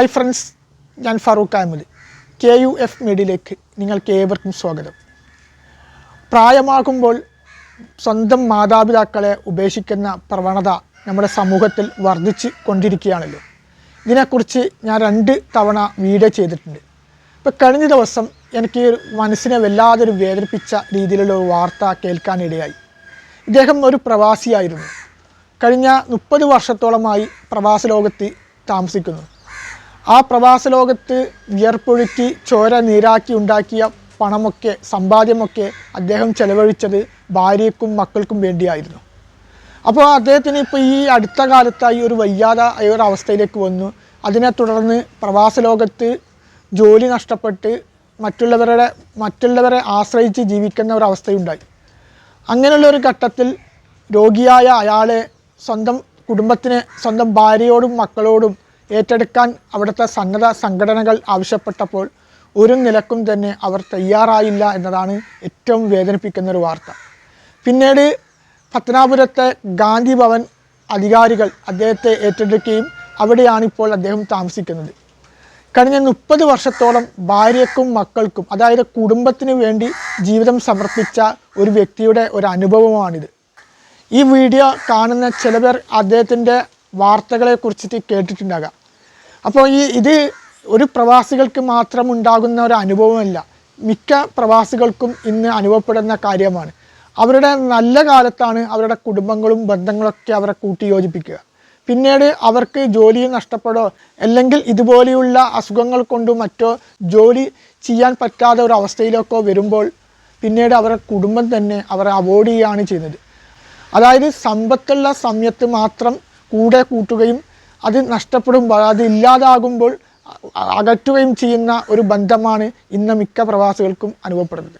Hi friends ഞാൻ Farooq Ahmed. K U F മീഡിയയിലേക്ക് നിങ്ങൾക്ക് ഏവർക്കും സ്വാഗതം. പ്രായമാകുമ്പോൾ സ്വന്തം മാതാപിതാക്കളെ ഉപേക്ഷിക്കുന്ന പ്രവണത നമ്മുടെ സമൂഹത്തിൽ വർദ്ധിച്ച് കൊണ്ടിരിക്കുകയാണല്ലോ. ഇതിനെക്കുറിച്ച് ഞാൻ രണ്ട് തവണ വീഡിയോ ചെയ്തിട്ടുണ്ട്. ഇപ്പോൾ കഴിഞ്ഞ ദിവസം എനിക്ക് മനസ്സിനെ വല്ലാതൊരു വേദനിപ്പിച്ച രീതിയിലുള്ള ഒരു വാർത്ത കേൾക്കാനിടയായി. ഇദ്ദേഹം ഒരു പ്രവാസിയായിരുന്നു. കഴിഞ്ഞ മുപ്പത് വർഷത്തോളമായി പ്രവാസ ലോകത്ത് താമസിക്കുന്നു. ആ പ്രവാസ ലോകത്ത് വിയർപ്പൊഴുക്കി ചോര നീരാക്കി ഉണ്ടാക്കിയ പണമൊക്കെ സമ്പാദ്യമൊക്കെ അദ്ദേഹം ചെലവഴിച്ചത് ഭാര്യക്കും മക്കൾക്കും വേണ്ടിയായിരുന്നു. അപ്പോൾ അദ്ദേഹത്തിന് ഇപ്പോൾ ഈ അടുത്ത കാലത്തായി ഒരു വയ്യാത ഒരു അവസ്ഥയിലേക്ക് വന്നു. അതിനെ തുടർന്ന് പ്രവാസ ലോകത്ത് ജോലി നഷ്ടപ്പെട്ട് മറ്റുള്ളവരുടെ മറ്റുള്ളവരെ ആശ്രയിച്ച് ജീവിക്കുന്ന ഒരു അവസ്ഥയുണ്ടായി. അങ്ങനെയുള്ള ഒരു ഘട്ടത്തിൽ രോഗിയായ അയാളെ സ്വന്തം കുടുംബത്തിനെ സ്വന്തം ഭാര്യയോടും മക്കളോടും ഏറ്റെടുക്കാൻ അവിടുത്തെ സന്നദ്ധ സംഘടനകൾ ആവശ്യപ്പെട്ടപ്പോൾ ഒരു നിലക്കും തന്നെ അവർ തയ്യാറായില്ല എന്നതാണ് ഏറ്റവും വേദനിപ്പിക്കുന്ന ഒരു വാർത്ത. പിന്നീട് പത്തനാപുരത്തെ ഗാന്ധി ഭവൻ അധികാരികൾ അദ്ദേഹത്തെ ഏറ്റെടുക്കുകയും അവിടെയാണ് ഇപ്പോൾ അദ്ദേഹം താമസിക്കുന്നത്. കഴിഞ്ഞ മുപ്പത് വർഷത്തോളം ഭാര്യക്കും മക്കൾക്കും അതായത് കുടുംബത്തിനു വേണ്ടി ജീവിതം സമർപ്പിച്ച ഒരു വ്യക്തിയുടെ ഒരു അനുഭവമാണിത്. ഈ വീഡിയോ കാണുന്ന ചില പേർ അദ്ദേഹത്തിന്റെ വാർത്തകളെ കുറിച്ചിട്ട് കേട്ടിട്ടുണ്ടാകാം. അപ്പോൾ ഈ ഇത് ഒരു പ്രവാസികൾക്ക് മാത്രം ഉണ്ടാകുന്ന ഒരു അനുഭവമല്ല. മിക്ക പ്രവാസികൾക്കും ഇന്ന് അനുഭവപ്പെടുന്ന കാര്യമാണ്. അവരുടെ നല്ല കാലത്താണ് അവരുടെ കുടുംബങ്ങളും ബന്ധങ്ങളൊക്കെ അവരെ കൂട്ടിയോജിപ്പിക്കുക. പിന്നീട് അവർക്ക് ജോലി നഷ്ടപ്പെടോ അല്ലെങ്കിൽ ഇതുപോലെയുള്ള അസുഖങ്ങൾ കൊണ്ടോ മറ്റോ ജോലി ചെയ്യാൻ പറ്റാതെ ഒരു അവസ്ഥയിലൊക്കെ വരുമ്പോൾ പിന്നീട് അവരുടെ കുടുംബം തന്നെ അവരെ അവോയ്ഡ് ചെയ്യുകയാണ് ചെയ്യുന്നത്. അതായത് സമ്പത്തുള്ള സമയത്ത് മാത്രം കൂടെ കൂട്ടുകയും അത് നഷ്ടപ്പെടുമ്പോൾ അത് ഇല്ലാതാകുമ്പോൾ അകറ്റുകയും ചെയ്യുന്ന ഒരു ബന്ധമാണ് ഇന്ന് മിക്ക പ്രവാസികൾക്കും അനുഭവപ്പെടുന്നത്.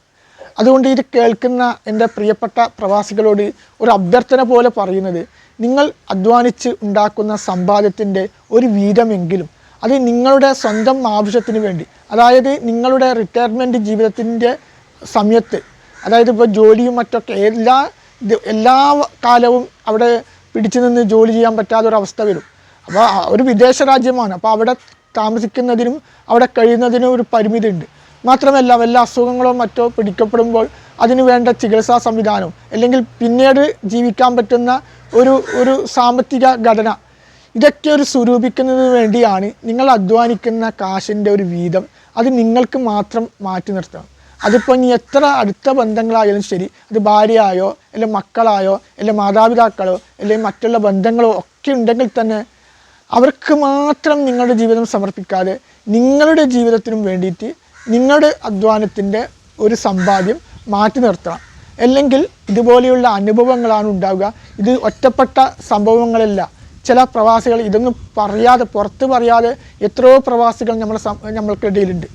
അതുകൊണ്ട് ഇത് കേൾക്കുന്ന എന്റെ പ്രിയപ്പെട്ട പ്രവാസികളോട് ഒരു അഭ്യർത്ഥന പോലെ പറയുന്നത് നിങ്ങൾ അധ്വാനിച്ച് ഉണ്ടാക്കുന്ന സമ്പാദ്യത്തിന്റെ ഒരു വീതമെങ്കിലും അത് നിങ്ങളുടെ സ്വന്തം ആവശ്യത്തിന് വേണ്ടി അതായത് നിങ്ങളുടെ റിട്ടയർമെന്റ് ജീവിതത്തിന്റെ സമയത്ത് അതായത് ഇപ്പോൾ ജോലിയും മറ്റൊക്കെ എല്ലാ എല്ലാ കാലവും അവിടെ പിടിച്ചു നിന്ന് ജോലി ചെയ്യാൻ പറ്റാത്തൊരവസ്ഥ വരും. അപ്പോൾ ഒരു വിദേശ രാജ്യമാണ്. അപ്പോൾ അവിടെ താമസിക്കുന്നതിനും അവിടെ കഴിയുന്നതിനും ഒരു പരിമിതി ഉണ്ട് മാത്രമല്ല വല്ല അസുഖങ്ങളോ മറ്റോ പിടിക്കപ്പെടുമ്പോൾ അതിനു വേണ്ട ചികിത്സാ സംവിധാനം അല്ലെങ്കിൽ പിന്നീട് ജീവിക്കാൻ പറ്റുന്ന ഒരു ഒരു സാമ്പത്തിക ഘടന ഇതൊക്കെ ഒരു സ്വരൂപിക്കുന്നതിന് വേണ്ടിയാണ് നിങ്ങൾ അധ്വാനിക്കുന്ന കാശിന്റെ ഒരു വീതം. അത് നിങ്ങൾക്ക് മാത്രം മാറ്റി നിർത്തണം. അതിപ്പോൾ ഇനി എത്ര അടുത്ത ബന്ധങ്ങളായാലും ശരി അത് ഭാര്യയായോ അല്ലെങ്കിൽ മക്കളായോ അല്ലെങ്കിൽ മാതാപിതാക്കളോ അല്ലെങ്കിൽ മറ്റുള്ള ബന്ധങ്ങളോ ഒക്കെ ഉണ്ടെങ്കിൽ തന്നെ അവർക്ക് മാത്രം നിങ്ങളുടെ ജീവിതം സമർപ്പിക്കാതെ നിങ്ങളുടെ ജീവിതത്തിനും വേണ്ടിയിട്ട് നിങ്ങളുടെ അധ്വാനത്തിന്റെ ഒരു സമ്പാദ്യം മാറ്റി നിർത്തണം. അല്ലെങ്കിൽ ഇതുപോലെയുള്ള അനുഭവങ്ങളാണ് ഉണ്ടാവുക. ഇത് ഒറ്റപ്പെട്ട സംഭവങ്ങളല്ല. ചില പ്രവാസികൾ ഇതൊന്നും പറയാതെ പുറത്ത് പറയാതെ എത്രയോ പ്രവാസികൾ നമ്മളെ നമ്മൾക്കിടയിലുണ്ട്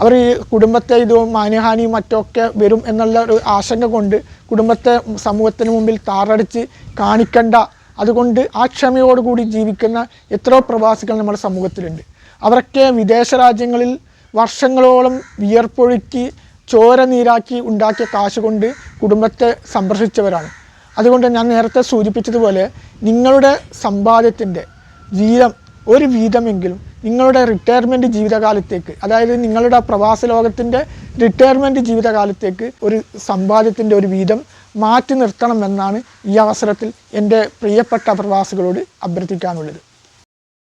അവർ ഈ കുടുംബത്തെ ഇതും മാനഹാനിയും മറ്റൊക്കെ വരും എന്നുള്ള ഒരു ആശങ്ക കൊണ്ട് കുടുംബത്തെ സമൂഹത്തിന് മുമ്പിൽ താറടിച്ച് കാണിക്കണ്ട അതുകൊണ്ട് ആ ക്ഷമയോടുകൂടി ജീവിക്കുന്ന എത്രയോ പ്രവാസികൾ നമ്മുടെ സമൂഹത്തിലുണ്ട്. അവരൊക്കെ വിദേശ രാജ്യങ്ങളിൽ വർഷങ്ങളോളം വിയർപ്പൊഴുക്കി ചോര നീരാക്കി ഉണ്ടാക്കിയ കാശ് കൊണ്ട് കുടുംബത്തെ സംരക്ഷിച്ചവരാണ്. അതുകൊണ്ട് ഞാൻ നേരത്തെ സൂചിപ്പിച്ചതുപോലെ നിങ്ങളുടെ സമ്പാദ്യത്തിന്റെ വീതം ഒരു വീതമെങ്കിലും നിങ്ങളുടെ റിട്ടയർമെന്റ് ജീവിതകാലത്തേക്ക് അതായത് നിങ്ങളുടെ പ്രവാസ ലോകത്തിന്റെ റിട്ടയർമെന്റ് ജീവിതകാലത്തേക്ക് ഒരു സമ്പാദ്യത്തിന്റെ ഒരു വീതം മാറ്റി നിർത്തണമെന്നാണ് ഈ അവസരത്തിൽ എന്റെ പ്രിയപ്പെട്ട പ്രവാസികളോട് അഭ്യർത്ഥിക്കാനുള്ളത്.